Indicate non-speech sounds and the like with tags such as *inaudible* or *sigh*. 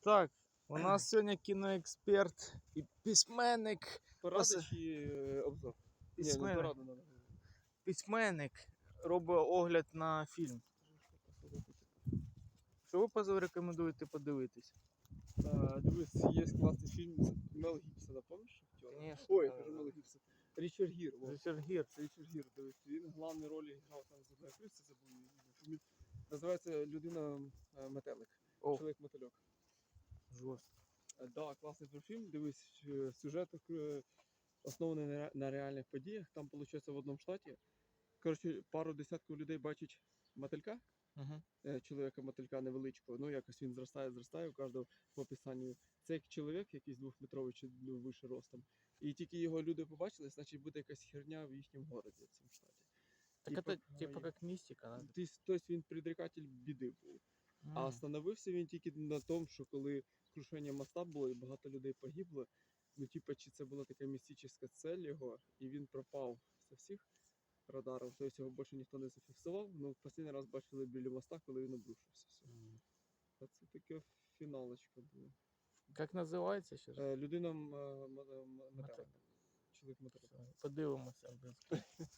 Так, у *clears throat* нас сьогодні кіноексперт і письменник. Порада чи е, обзор? Письменник. Письменник робить огляд на фільм. Що ви порекомендуєте подивитись? А, дивись, є класний фільм Мел Гібсона, пам'ятаєш? актера? Конечно. Ой, я кажу Мел Гібсон. Річард Гір. во. Ричард Гір. Річард Гір, дивись. Він в головній ролі грав там з одної актриси, забув Називається Людина е, метелик. Чоловік мотильок. Жорстко. Е, Да, класний про фільм. Дивись, е, сюжет е, оснований на реальних подіях. Там, виходить, в одному штаті. Коротше, пару десятків людей бачать мотилька, Угу. е, чоловіка мотилька невеличкого. Ну, якось він зростає, зростає у кожного по описанню. Це як чоловік, якийсь двохметровий чи ну, вище ростом. І тільки його люди побачили, значить буде якась херня в їхньому городі в цьому штаті. Так Типа, это типа ой. как мистика, да? Тобто він предрікатель біди був. А остановився він тільки на тому, що коли крушення моста було і багато людей погибло, ну типа, чи це була така містична цель його, і він пропав з всіх радарів, тобто його більше ніхто не зафіксував. Ну, останній раз бачили біля моста, коли він обрушився. Все. А це таке фіналочка була. Как називається ще? Е, людина. Метелик. Чоловік метелик. Подивимося. *laughs*